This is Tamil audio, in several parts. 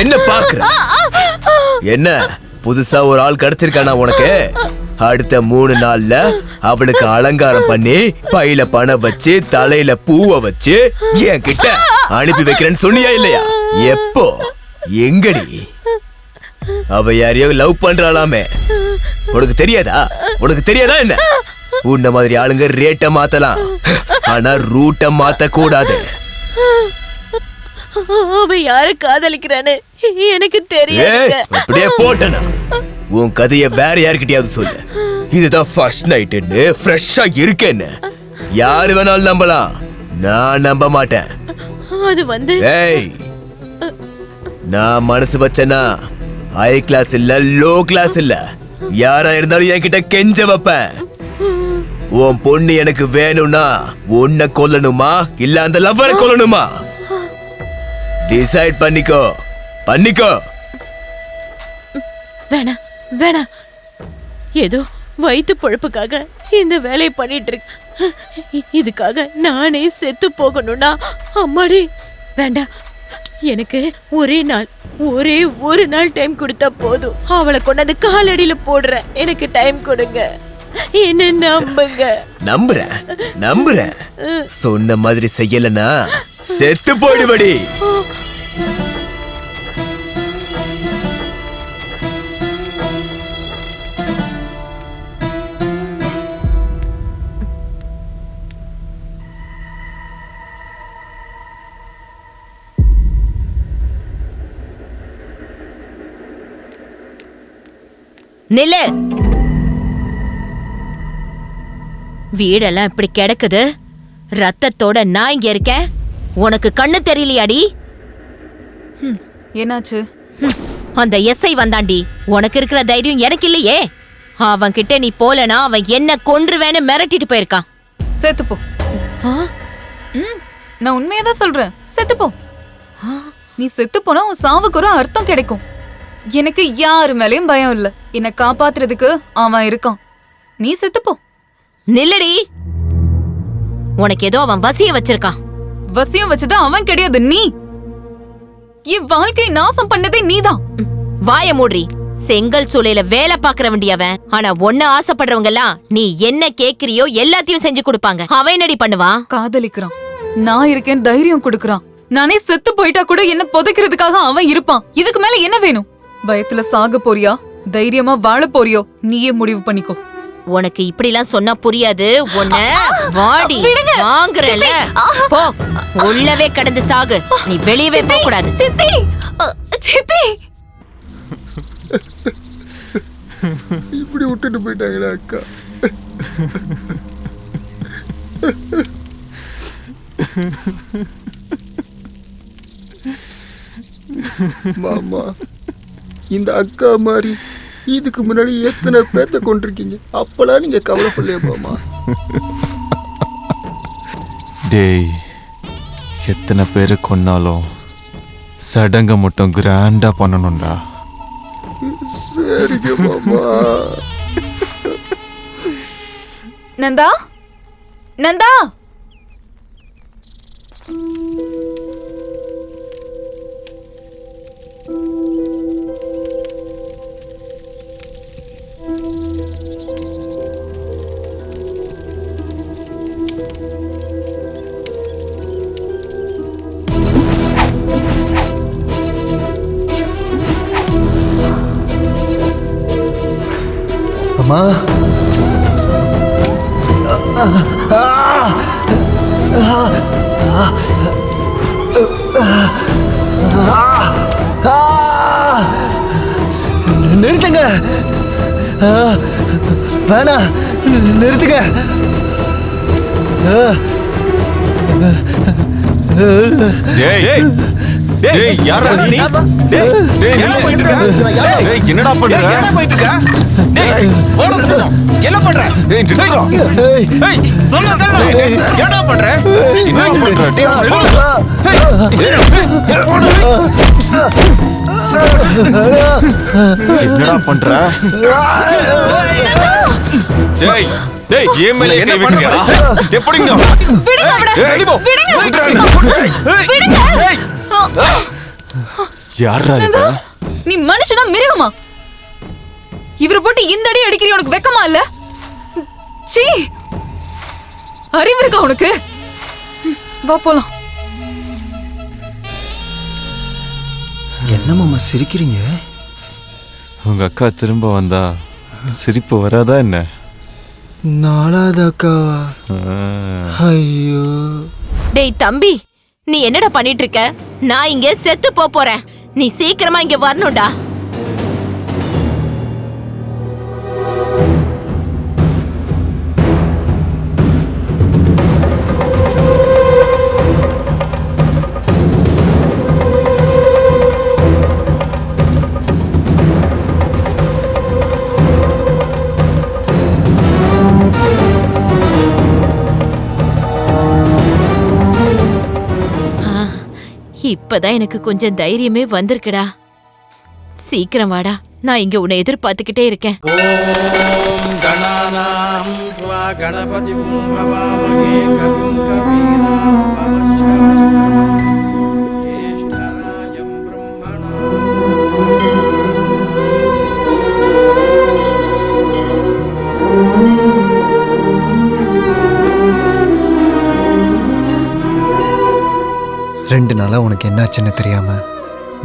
என்ன பாக்குற என்ன? புதுசா ஒரு ஆள் கிடைச்சிருக்கானா உனக்கு? அடுத்த மூணு நாள்ல அவளுக்கு அலங்காரம் பண்ணி பையில பணம் வச்சு தலையில பூவை வச்சு என் கிட்ட அனுப்பி வைக்கிறேன்னு சொன்னியா இல்லையா? எப்போ? எங்கடி? அவ யாரையோ லவ் பண்றாளாமே. உனக்கு தெரியாதா? உனக்கு தெரியாதா என்ன? உன்ன மாதிரி ஆளுங்க ரேட்டை மாத்தலாம். ஆனா ரூட்டை மாத்த கூடாது அவ யார காதலிக்கிறான்னு எனக்கு தெரியாது. அப்படியே போட்டனா? உன் கதைய வேற யார்கிட்டயாவது சொல்லு. இதுதான் ஃபர்ஸ்ட் நைட்டுன்னு ஃப்ரெஷ்ஷா இருக்கேன்னு. யாரு வேணாலும் நம்பலாம். நான் நம்ப மாட்டேன். அது வந்து ஏய் நான் மனசு வச்சேனா ஹை கிளாஸ் இல்ல லோ கிளாஸ் இல்ல. யாரா இருந்தாலும் என்கிட்ட கெஞ்ச வைப்பேன். உன் பொண்ணு எனக்கு வேணும்னா உன்னை கொல்லணுமா? இல்ல அந்த லவ்வரை கொல்லணுமா? டிசைட் பண்ணிக்கோ. பண்ணிக்கோ. வேணாம் வேணாம் ஏதோ வயிற்று பொழப்புக்காக இந்த வேலையை பண்ணிட்டு இருக்கு இதுக்காக நானே செத்து போகணும்னா அம்மாடி. வேண்டாம் எனக்கு ஒரே நாள் ஒரே ஒரு நாள் டைம் கொடுத்தா போதும். அவளை கொண்டாந்து காலடியில போடுறேன். எனக்கு டைம் கொடுங்க. என்ன நம்புங்க? நம்புறேன் நம்புறேன். சொன்ன மாதிரி செய்யலனா செத்து போயிடுபடி நில்லு. வீடெல்லாம் இப்படி கிடக்குது. ரத்தத்தோட நான் இங்க இருக்கேன். உனக்கு கண்ணு தெரியலையாடி? என்னாச்சு? அந்த எஸ்ஐ வந்தாண்டி. உனக்கு இருக்கிற தைரியம் எனக்கு இல்லையே. அவன் கிட்ட நீ போலனா அவன் என்ன கொன்றுவேன்னு மிரட்டிட்டு போயிருக்கான். செத்து போ. ஆ? ம் நான் உண்மையா தான் சொல்றேன். செத்து போ. நீ செத்து போனா உன் சாவுக்கு ஒரு அர்த்தம் கிடைக்கும். எனக்கு யாரு மேலயும் பயம் இல்ல. என்னை காப்பாத்துறதுக்கு அவன் இருக்கான். நீ செத்து போ. நில்லுடி. உனக்கு ஏதோ அவன் வசிய வச்சிருக்கான். வசியம் வச்சது அவன் கிடையாது நீ. என் வாழ்க்கையை நாசம் பண்ணதே நீதான். வாய மூடுறி செங்கல் சூளையில வேலை பாக்குறவண்டி அவன் ஆனா ஒன்ன ஆசைப்படுறவங்க எல்லாம் நீ என்ன கேக்குறியோ எல்லாத்தையும் செஞ்சு கொடுப்பாங்க. அவன் என்னடி பண்ணுவான் காதலிக்கிறான். நான் இருக்கேன் தைரியம் கொடுக்கறான். நானே செத்து போயிட்டா கூட என்ன புதைக்கிறதுக்காக அவன் இருப்பான். இதுக்கு மேல என்ன வேணும்? பயத்துல சாக போறியா? தைரியமா வாழ போறியோ? நீயே முடிவு பண்ணிக்கோ. உனக்கு இப்படிலாம் சொன்னா புரியாது. உன்ன வாடி வாங்குறல போ உள்ளவே கடந்து சாகு. நீ வெளியவே போக கூடாது சித்தி சித்தி. இப்படி விட்டுட்டு போயிட்டாங்களே அக்கா. மாமா இந்த அக்கா மாதிரி இதுக்கு முன்னாடி எத்தனை பேத்த கொண்டிருக்கீங்க அப்பெல்லாம் நீங்க கவலைப்படலையா மாமா. டேய் எத்தனை பேரை கொன்னாலும் சடங்கை மட்டும் கிராண்டா பண்ணணும்டா. சரிங்க மாமா. நந்தா? நந்தா? அம்மா. நிறுத்துங்க. வேணா நிறுத்துங்க. ஆ, டேய் டேய் யாரா நீ? டேய் டேய் என்ன பண்ணிட்டு இருக்க? டேய் என்னடா பண்ற? என்ன போயிட்டு இருக்க? டேய். என்ன பண்ற? டேய் சொன்னா கேளுடா. என்னடா பண்ற? என்னடா பண்ற? டேய் என்னடா பண்ற? டேய் டேய் ஏன் மேல என்ன கை பண்ண வைக்கிறீங்களா? எப்படிங்க விடுங்க விடுங்க. விடுங்க. யாரா நீ மனுஷனா மிருகமா? இவரை போட்டு இந்த அடி அடிக்கிறீ உனக்கு வெக்கமா இல்ல? சீ! அறிவு இருக்கா உனக்கு? வா போலாம். என்ன மாமா சிரிக்கிறீங்க? உங்க அக்கா திரும்ப வந்தா சிரிப்பு வராதா என்ன? நாலாவது அக்காவா. ஐயோ. டேய் தம்பி நீ என்னடா பண்ணிட்டு இருக்க? நான் இங்க செத்து போறேன். நீ சீக்கிரமா இங்க வரணும்டா. இப்பதான் எனக்கு கொஞ்சம் தைரியமே வந்திருக்குடா. சீக்கிரம் வாடா. நான் இங்க உன்னை எதிர்பார்த்துக்கிட்டே இருக்கேன். கணபதி ரெண்டு நாளா உனக்கு என்னாச்சுன்னு தெரியாம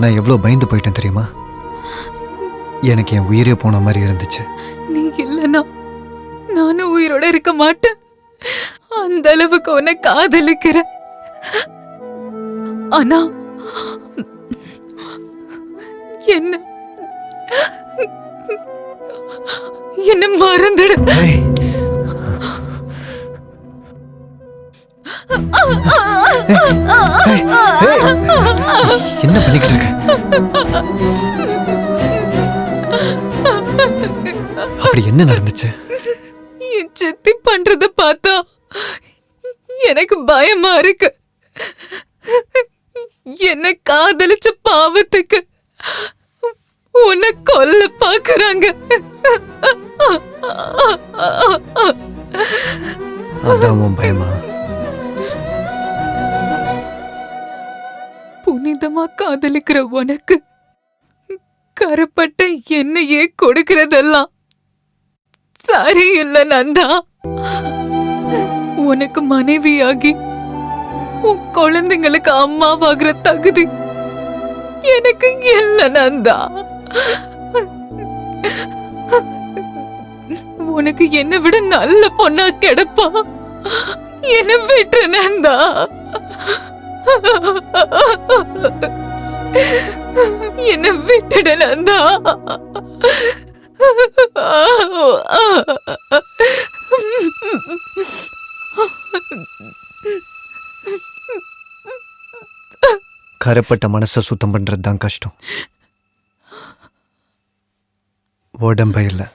நான் எவ்வளோ பயந்து போயிட்டேன் தெரியுமா? எனக்கு என் உயிரே போன மாதிரி இருந்துச்சு. நீ இல்லனா நானும் உயிரோட இருக்க மாட்டேன். அந்த அளவுக்கு உன்னை காதலிக்கிறேன் ஆனா என்ன என்ன மறந்துடு. ஏய். என்ன பண்ணிக்கிட்டு இருக்க? அப்படி என்ன நடந்துச்சு என் சித்தி பண்றத பார்த்தா எனக்கு பயமா இருக்கு. என்ன காதலிச்ச பாவத்துக்கு உன்னை கொல்ல பாக்குறாங்க அதான் உன் பயமா? காதலிக்கிற உனக்கு? கரப்பட்ட என்னையே கொடுக்கறதெல்லாம். சரி இல்ல நந்தா. உனக்கு மனைவியாகி உன் குழந்தைங்களுக்கு அம்மாவாகிற தகுதி எனக்கு இல்ல நந்தா. உனக்கு என்னை விட நல்ல பொண்ணா கிடப்பா? என்ன விட்டு நந்தா. என்ன விட்டுட நந்தா கரைப்பட்ட மனசை சுத்தம் பண்றது தான் கஷ்டம். உடம்பை இல்லை.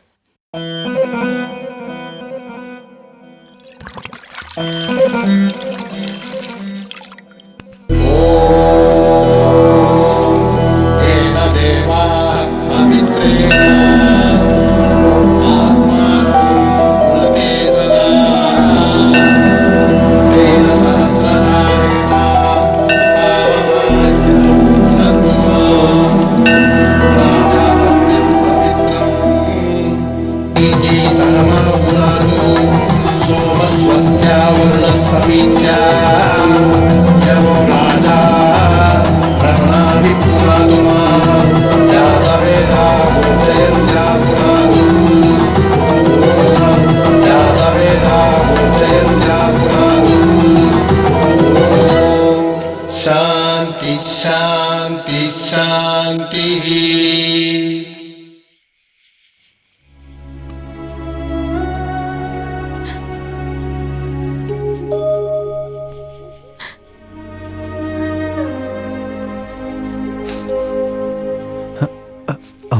शान्ति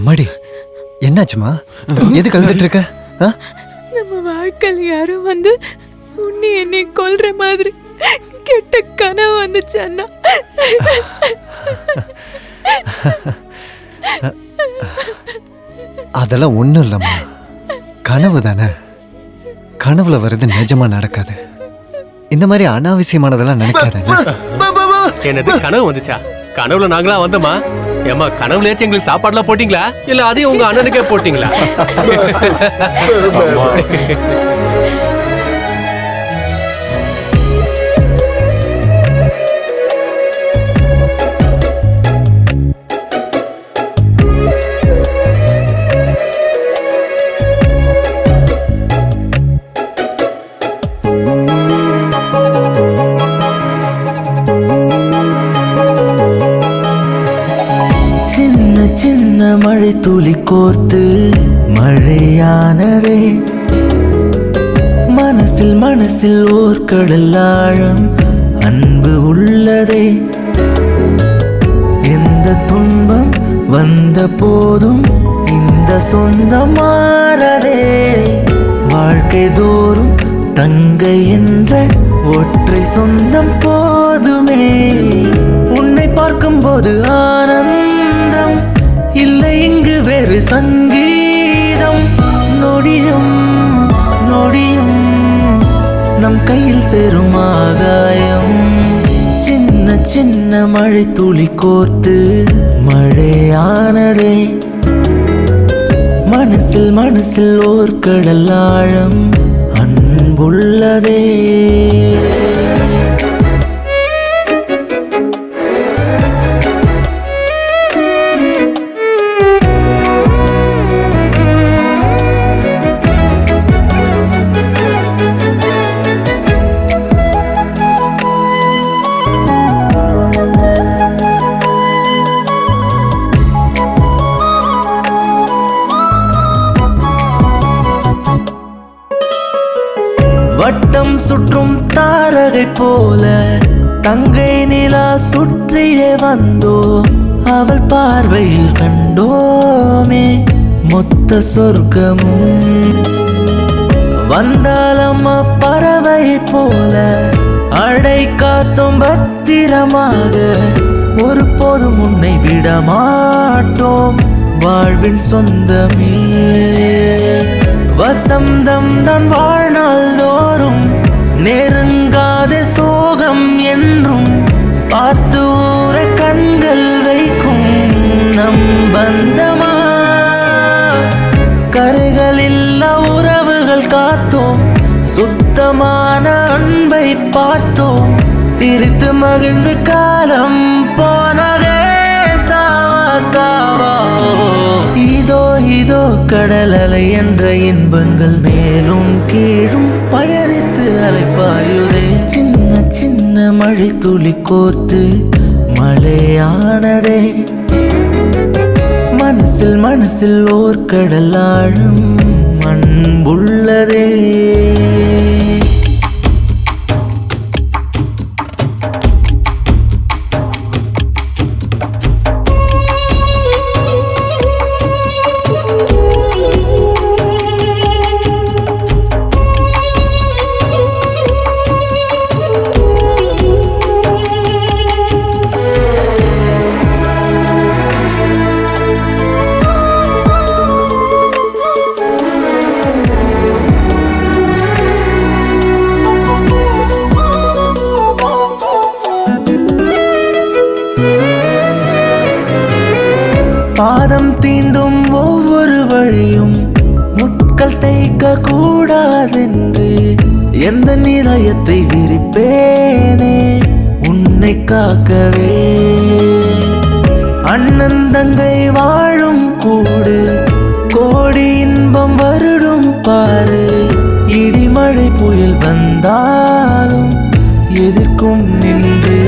அம்மாடி என்னாச்சுமா? எது கழுதுட்டு இருக்க ஆ? நம்ம வாழ்க்கையில் யாரோ வந்து உன்னை என்னை கொல்ற மாதிரி கெட்ட கனவு வந்துச்சு அண்ணா. அதெல்லாம் ஒன்றும் இல்லைம்மா. கனவு தானே. கனவுல வர்றது நிஜமா நடக்காது. இந்த மாதிரி அனாவசியமானதெல்லாம் நினைக்காத என்னது கனவு வந்துச்சா? கனவுல நாங்களா வந்தோமா? ஏமா கனவுலேச்சு எங்களுக்கு சாப்பாடுலாம் போட்டீங்களா? இல்ல அதையும் உங்க அண்ணனுக்கே போட்டீங்களா? துளி கோர்த்து மழையானரே மனசில் மனசில் ஓர் கடல் ஆழம் அன்பு உள்ளதே. எந்த துன்பம் வந்த போதும் இந்த சொந்தம் மாறதே. வாழ்க்கை தோறும் தங்கை என்ற ஒற்றை சொந்தம் போதுமே. உன்னை பார்க்கும்போது ஆ இல்லை வேறு சங்கீதம். நொடியும் நொடியும் நம் கையில் சேரும் ஆகாயம். சின்ன சின்ன மழை துளி கோர்த்து மழையானதே. மனசில் மனசில் ஓர் கடல் ஆழம் அன்புள்ளதே. வட்டம் சுற்றும் தாரகை போல தங்கை நிலா சுற்றியே வந்தோ அவள் பார்வையில் கண்டோமே மொத்த சொர்க்கமும். வந்தாலம்மா பறவை போல அடை காத்தும் பத்திரமாக ஒரு போதும் உன்னை விட மாட்டோம் வாழ்வின் சொந்தமே. வசந்தம் தான் வாழ்நாள்தோ நெருங்காத சோகம் என்றும் பார்த்து ஊற கண்கள் வைக்கும் நம் பந்தமா? கரைகளில்லா உறவுகள் காத்தோம் சுத்தமான அன்பை பார்த்தோம். சிரித்து மகிழ்ந்து காலம் கடல் அலை என்ற இன்பங்கள் மேலும் கீழும் பயணித்து அலைப்பாயுதே. சின்ன சின்ன மழை துளி கோர்த்து மழையானதே. மனசில் மனசில் ஓர் கடல் ஆழம் அன்புள்ளதே. பாதம் தீண்டும் ஒவ்வொரு வழியும் முட்கள் தேய்க்க கூடாதென்று எந்த நிலையத்தை விரிப்பேனே? உன்னை காக்கவே. அண்ணன் தங்கை வாழும் கூடு கோடி இன்பம் வருடும் பாரு. இடிமழை புயல் வந்தாலும் எதிர்க்கும் நின்று.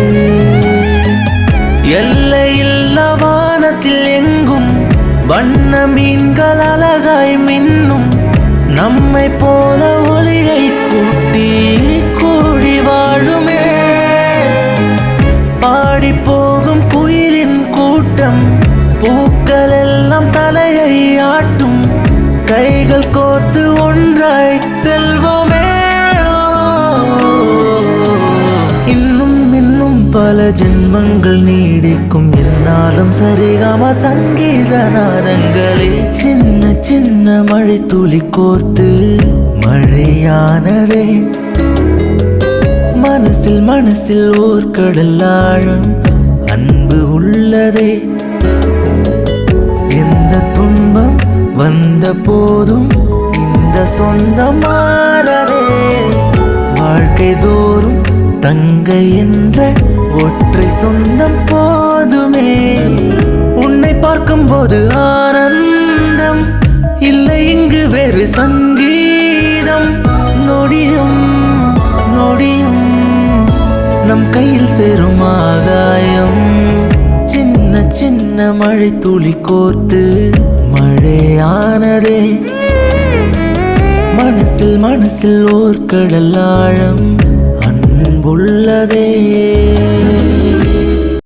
எல்லையில்லவா வானத்தில் எங்கும் வண்ண மீன்கள் அழகாய் மின்னும். நம்மை போல ஒளியை கூட்டி கூடி வாழுமே. பாடி போகும் குயிலின் கூட்டம் பூக்கள் எல்லாம் தலையை ஆட்டும். கைகள் கோத்து ஒன்றாய் செல்வோம். பல ஜென்மங்கள் நீடிக்கும். என்னாலும் சரிகம சங்கீத நாதங்களே. சின்ன சின்ன மழை துளி கோர்த்து மழையானதே. மனசில் மனசில் ஓர் கடல் ஆழம் அன்பு உள்ளதே. எந்த துன்பம் வந்த போதும் இந்த சொந்தம் மாறவே. வாழ்க்கை தோறும் தங்கை என்ற ஒற்றை சொந்தம் போதுமே. உன்னை பார்க்கும் போது ஆனந்தம். இல்லை இங்கு வேறு சங்கீதம். நொடியும் நொடியும் நம் கையில் சேரும் ஆகாயம். சின்ன சின்ன மழை துளி கோர்த்து மழையானதே. மனசில் மனசில் ஓர் கடல் ஆழம். அன்புள்ளதே.